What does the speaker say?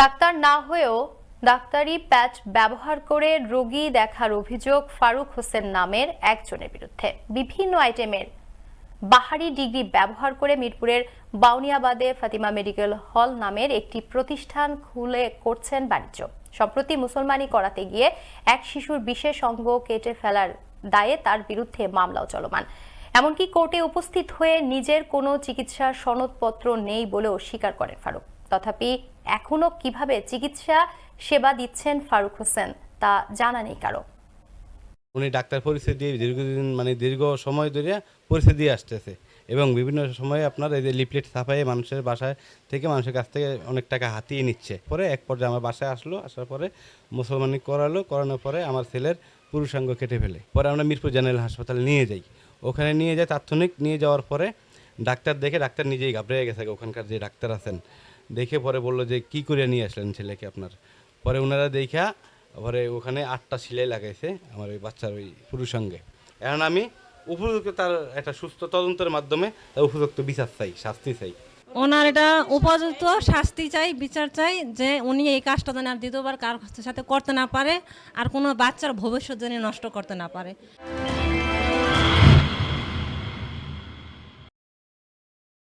Doctor না হয়েও ডাক্তারি প্যাচ ব্যবহার করে রোগী দেখার অভিযোগ ফারুক হোসেন নামের একজনের বিরুদ্ধে। বিভিন্ন আইটেমের বাহারি ডিগ্রি ব্যবহার করে মিরপুরের বাউনিয়াবাদে ফাতিমা মেডিকেল হল নামের একটি প্রতিষ্ঠান খুলে করছেন বাণিজ্য। সম্প্রতি মুসলমানি করাতে গিয়ে এক শিশুর বিশেষ অঙ্গ কেটে ফেলার দায়ে তার বিরুদ্ধে মামলাও চলমান। এমনকি কোর্টে উপস্থিত হয়ে নিজের কোনো চিকিৎসার সনদপত্র নেই বলেও স্বীকার করেন ফারুক। তথাপি এখনও কীভাবে চিকিৎসা সেবা দিচ্ছেন ফারুক হোসেন, তা জানা নেই কারও। উনি ডাক্তার পরিচয় দিয়ে দীর্ঘদিন মানে দীর্ঘ সময় ধরে পরিচয় দিয়ে আসতেছে এবং বিভিন্ন সময়ে আপনার এই যে লিফলেট ছাপাইয়ে মানুষের বাসায় থেকে মানুষের কাছ থেকে অনেক টাকা হাতিয়ে নিচ্ছে। পরে এক পর্যায়ে আমার বাসায় আসলো, আসার পরে মুসলমানি করালো, করানোর পরে আমার ছেলের পুরুষাঙ্গ কেটে ফেলে। পরে আমরা মিরপুর জেনারেল হাসপাতালে নিয়ে যাই। ওখানে নিয়ে যাই তাৎক্ষণিক নিয়ে যাওয়ার পরে ডাক্তার দেখে, ডাক্তার নিজেই ঘাবড়ে গেছে, ওখানকার যে ডাক্তার আছেন। দেখে পরে বলল যে, কি করে নিয়ে আসলেন ছেলেকে আপনার? পরে ওনারা দেখা পরে ওখানে আটটা সিলাই লাগাইছে আমার ওই বাচ্চার ওই পুরুষাঙ্গে এখন আমি উপযুক্ত তার একটা সুস্থ তদন্তের মাধ্যমে তার উপযুক্ত বিচার চাই, শাস্তি চাই। ওনার এটা উপযুক্ত শাস্তি চাই, বিচার চাই যে উনি এই কাজটা যেন আর দ্বিতীয়বার কার সাথে করতে না পারে আর কোনো বাচ্চার ভবিষ্যৎ যেন নষ্ট করতে না পারে।